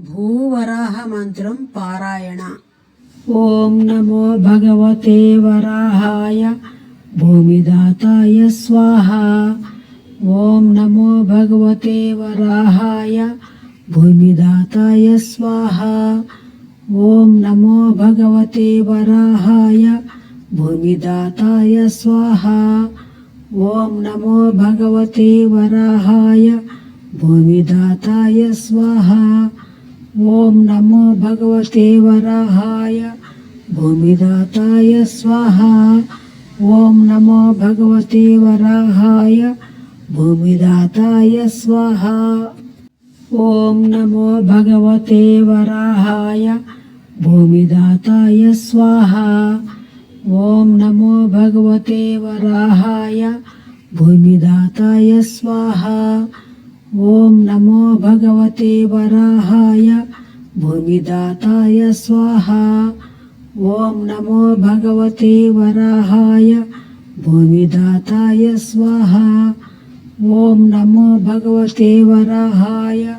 भूवराहमन्त्रं पारायण। ॐ नमो भगवते वराहाय, भूमिदाताय स्वाहा। ॐ नमो भगवते वराहाय, भूमिदाताय स्वाहा। ॐ नमो भगवते वराहाय, भूमिदाताय स्वाहा। ॐ नमो भगवते वराहाय, भूमिदाताय स्वाहा। ॐ नमो भगवते वराहाय। भूमिदाताय स्वाहा। ॐ नमो भगवते वराहाय। भूमिदाताय स्वाहा। ॐ नमो भगवते वराहाय। भूमिदाताय स्वाहा। ॐ नमो भगवते वराहाय। भूमिदाताय स्वाहा। ॐ नमो भगवते वराहाय, भूमिदाताय स्वाहा। ॐ नमो भगवते वराहाय, भूमिदाताय स्वाहा। ॐ नमो भगवते वराहाय,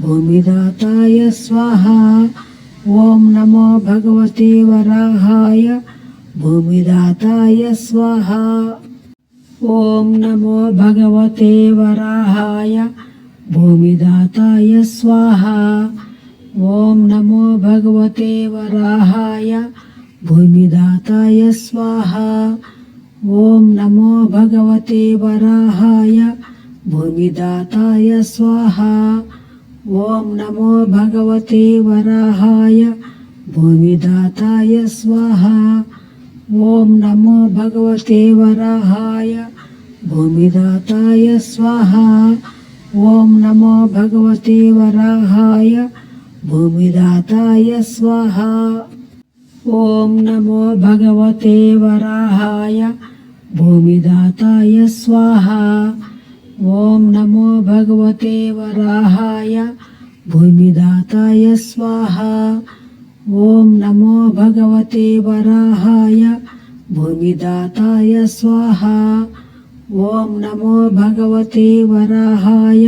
भूमिदाताय स्वाहा। ॐ नमो भगवते वराहाय, भूमिदाताय स्वाहा। ॐ नमो भगवते वराहाय भूमिदाताय स्वाहा। ॐ नमो भगवते वराहाय। भूमिदाताय स्वाहा। ॐ नमो भगवते वराहाय। भूमिदाताय स्वाहा। ॐ नमो भगवते वराहाय। भूमिदाताय स्वाहा। ॐ नमो भगवते वराहाय। भूमिदाताय स्वाहा। ॐ नमो भगवते वराहाय भूमिदाताय स्वाहा। ॐ नमो भगवते वराहाय भूमिदाताय स्वाहा। ॐ नमो भगवते वराहाय भूमिदाताय स्वाहा। ॐ नमो भगवते वराहाय भूमिदाताय स्वाहा। ॐ नमो भगवते वराहाय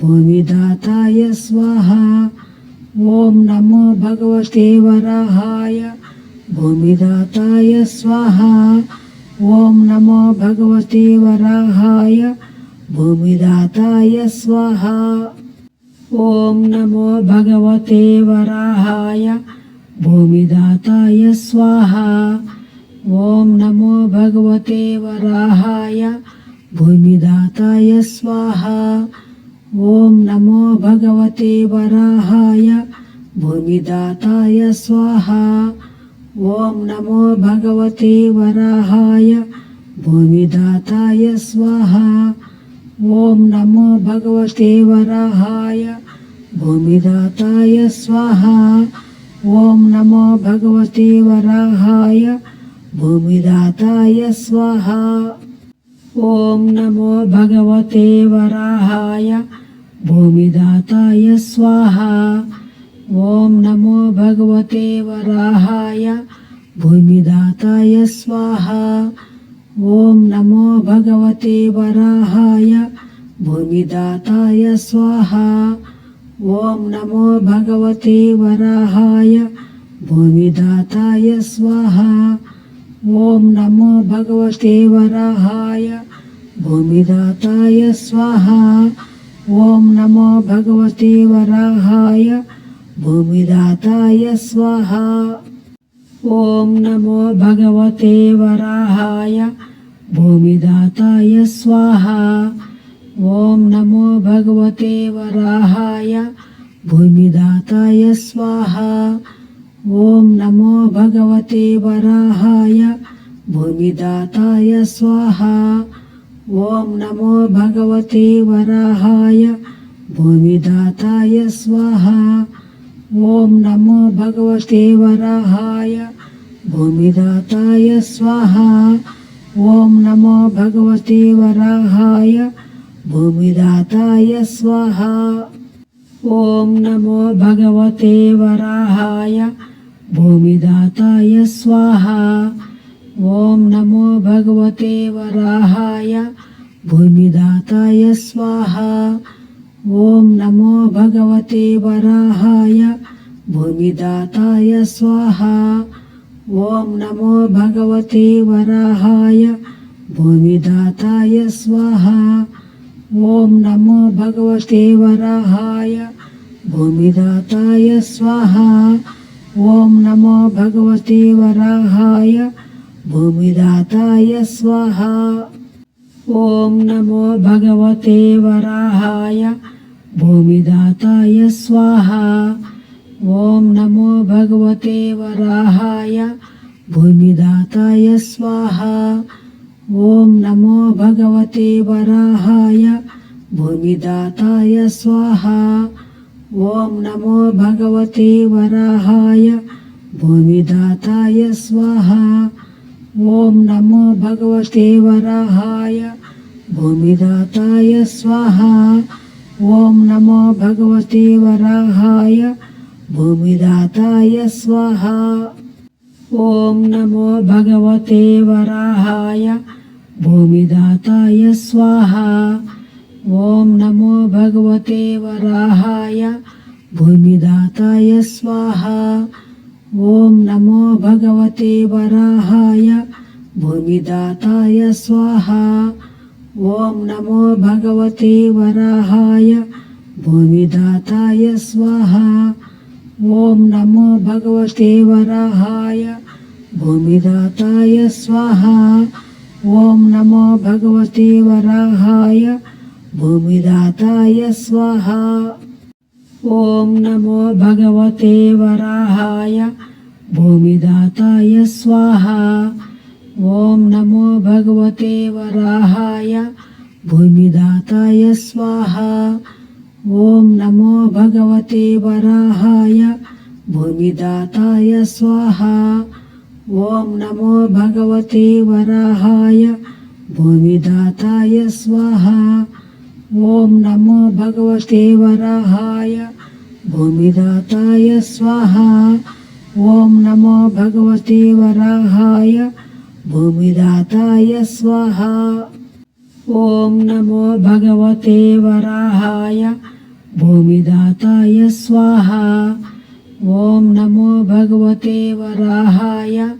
भूमिदाताय स्वाहा। ॐ नमो भगवते वराहाय भूमिदाताय स्वाहा। ॐ नमो भगवते वराहाय भूमिदाताय स्वाहा। ॐ नमो भगवते वराहाय भूमिदाताय स्वाहा। ॐ नमो भगवते वराहाय, भूमिदाताय स्वाहा। ॐ नमो भगवते वराहाय, भूमिदाताय स्वाहा। ॐ नमो भगवते वराहाय, भूमिदाताय स्वाहा। ॐ नमो भगवते वराहाय, भूमिदाताय स्वाहा। ॐ नमो भगवते वराहाय भूमिदाताय स्वाहा। ॐ नमो भगवते वराहाय। भूमिदाताय स्वाहा। ॐ नमो भगवते वराहाय। भूमिदाताय स्वाहा। ॐ नमो भगवते वराहाय। भूमिदाताय स्वाहा। ॐ नमो भगवते वराहाय। भूमिदाताय स्वाहा। ॐ नमो भगवते वराहाय, भूमिदाताय स्वाहा। ॐ नमो भगवते वराहाय, भूमिदाताय स्वाहा। ॐ नमो भगवते वराहाय, भूमिदाताय स्वाहा। ॐ नमो भगवते वराहाय, भूमिदाताय स्वाहा। ॐ नमो भगवते वराहाय, भूमिदाताय स्वाहा। ॐ नमो भगवते वराहाय, भूमिदाताय स्वाहा। ॐ नमो भगवते वराहाय, भूमिदाताय स्वाहा। ॐ नमो भगवते वराहाय, भूमिदाताय स्वाहा। ॐ नमो भगवते वराहाय भूमिदाताय स्वाहा। ॐ नमो भगवते वराहाय। भूमिदाताय स्वाहा। ॐ नमो भगवते वराहाय। भूमिदाताय स्वाहा। ॐ नमो भगवते वराहाय। भूमिदाताय स्वाहा। ॐ नमो भगवते वराहाय। भूमिदाताय स्वाहा। ॐ नमो भगवते वराहाय भूमिदाताय स्वाहा। ॐ नमो भगवते वराहाय भूमिदाताय स्वाहा। ॐ नमो भगवते वराहाय भूमिदाताय स्वाहा। ॐ नमो भगवते वराहाय भूमिदाताय स्वाहा। ॐ नमो भगवते वराहाय भूमिदाताय स्वाहा। ॐ नमो भगवते वराहाय भूमिदाताय स्वाहा। ॐ नमो भगवते वराहाय भूमिदाताय स्वाहा। ॐ नमो भगवते वराहाय भूमिदाताय स्वाहा। ॐ नमो भगवते वराहाय, भूमिदाताय स्वाहा। ॐ नमो भगवते वराहाय, भूमिदाताय स्वाहा। ॐ नमो भगवते वराहाय, भूमिदाताय स्वाहा। ॐ नमो भगवते वराहाय, भूमिदाताय स्वाहा। ॐ नमो भगवते वराहाय भूमिदाताय स्वाहा। ॐ नमो भगवते वराहाय। भूमिदाताय स्वाहा। ॐ नमो भगवते वराहाय। भूमिदाताय स्वाहा। ॐ नमो भगवते वराहाय। भूमिदाताय स्वाहा। ॐ नमो भगवते वराहाय। भूमिदाताय स्वाहा। ॐ नमो भगवते वराहाय, भूमिदाताय स्वाहा। ॐ नमो भगवते वराहाय, भूमिदाताय स्वाहा। ॐ नमो भगवते वराहाय, भूमिदाताय स्वाहा। ॐ नमो भगवते वराहाय,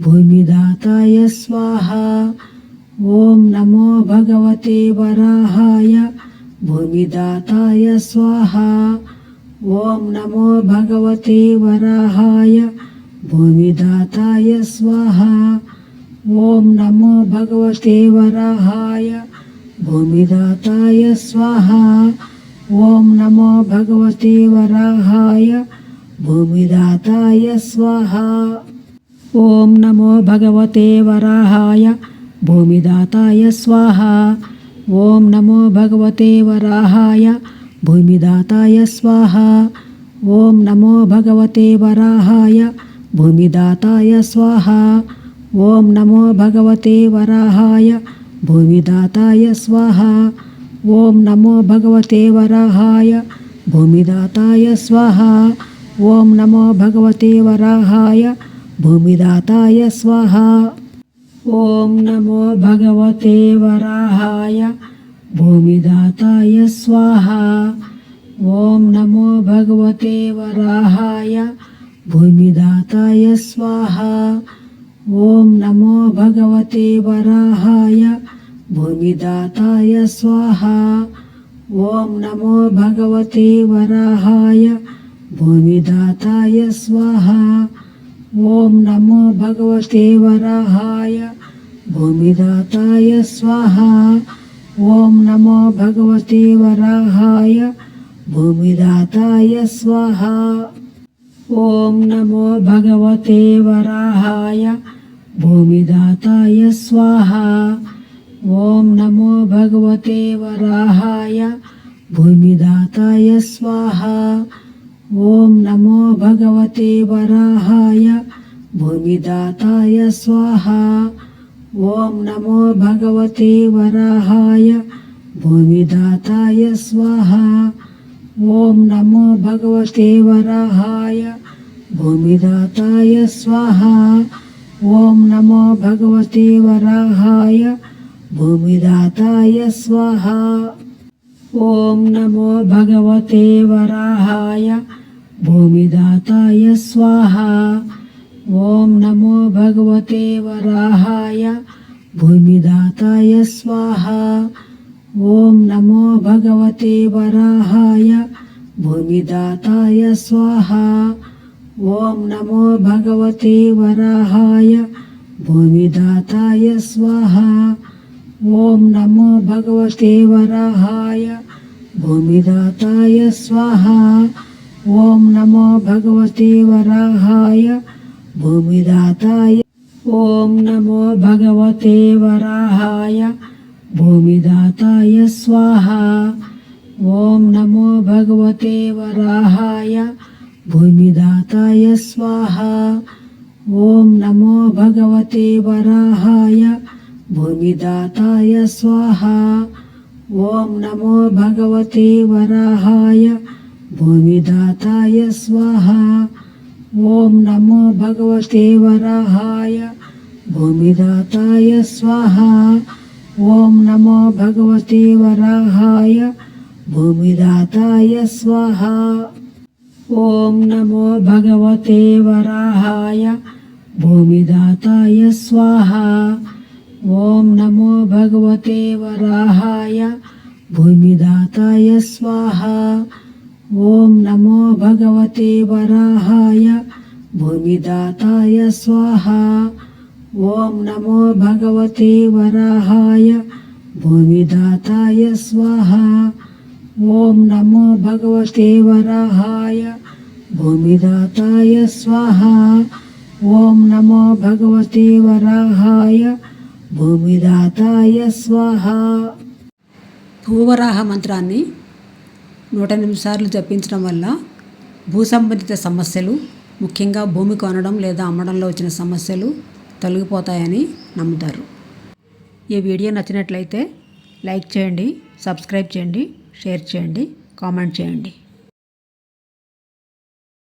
भूमिदाताय स्वाहा। ॐ नमो भगवते वराहाय, भूमिदाताय स्वाहा। ॐ नमो भगवते वराहाय, भूमिदाताय स्वाहा। ॐ नमो भगवते वराहाय, भूमिदाताय स्वाहा। ॐ नमो भगवते वराहाय, भूमिदाताय स्वाहा। ॐ नमो भगवते वराहाय భూమిదాతాయ స్వాహ ఓం నమో భగవతే వరాహాయ భూమిదాతాయ స్వాహ ఓం నమో భగవతే వరాహాయ భూమిదాతాయ స్వాహ ఓం నమో భగవతే వరాహాయ భూమిదాతాయ స్వాహ ఓం నమో భగవతే వరాహాయ భూమిదాతాయ స్వాహ ఓం నమో భగవతే వరాహాయ భూమిదాతాయ స్వాహ ॐ नमो भगवते वराहाय, भूमिदाताय स्वाहा। ॐ नमो भगवते वराहाय, भूमिदाताय स्वाहा। ॐ नमो भगवते वराहाय, भूमिदाताय स्वाहा। ॐ नमो भगवते वराहाय, भूमिदाताय स्वाहा। ॐ नमो भगवते वराहाय, भूमिदाताय स्वाहा। ॐ नमो भगवते वराहाय, भूमिदाताय स्वाहा। ॐ नमो भगवते वराहाय, भूमिदाताय स्वाहा। ॐ नमो भगवते वराहाय, भूमिदाताय स्वाहा। ॐ नमो भगवते वराहाय, भूमिदाताय स्वाहा। ॐ नमो भगवते वराहाय, भूमिदाताय स्वाहा। ॐ नमो भगवते वराहाय, भूमिदाताय स्वाहा। ॐ नमो भगवते वराहाय, भूमिदाताय स्वाहा। ॐ नमो भगवते वराहाय भूमिदाताय स्वाहा। ॐ नमो भगवते वराहाय। भूमिदाताय स्वाहा। ॐ नमो भगवते वराहाय। भूमिदाताय स्वाहा। ॐ नमो भगवते वराहाय। भूमिदाताय स्वाहा। ॐ नमो भगवते वराहाय। भूमिदाताय स्वाहा। ॐ नमो भगवते वराहाय, भूमिदाताय। ॐ नमो भगवते वराहाय, भूमिदाताय स्वाहा। ॐ नमो भगवते वराहाय, भूमिदाताय स्वाहा। ॐ नमो भगवते वराहाय, भूमिदाताय स्वाहा। ॐ नमो भगवते वराहाय भूमिदाताय स्वाहा। ॐ नमो भगवते वराहाय। भूमिदाताय स्वाहा। ॐ नमो भगवते वराहाय। भूमिदाताय स्वाहा। ॐ नमो भगवते वराहाय। भूमिदाताय स्वाहा। ॐ नमो भगवते वराहाय। भूमिदाताय स्वाहा। ॐ नमो भगवते वराहाय भूमिदाताय स्वाहा ॐ नमो भगवते वराहाय भूमिदाताय स्वाहा ॐ नमो भगवते वराहाय भूमिदाताय स्वाहा ॐ नमो भगवते वराहाय భూమిదాతాయ స్వాహ భూవరాహ మంత్రాన్ని నూట ఎనిమిది సార్లు జపించడం వల్ల భూ సంబంధిత సమస్యలు ముఖ్యంగా భూమి కొనడం లేదా అమ్మడంలో వచ్చిన సమస్యలు తొలగిపోతాయని నమ్ముతారు. ఈ వీడియో నచ్చినట్లయితే లైక్ చేయండి సబ్స్క్రైబ్ చేయండి షేర్ చేయండి కామెంట్ చేయండి.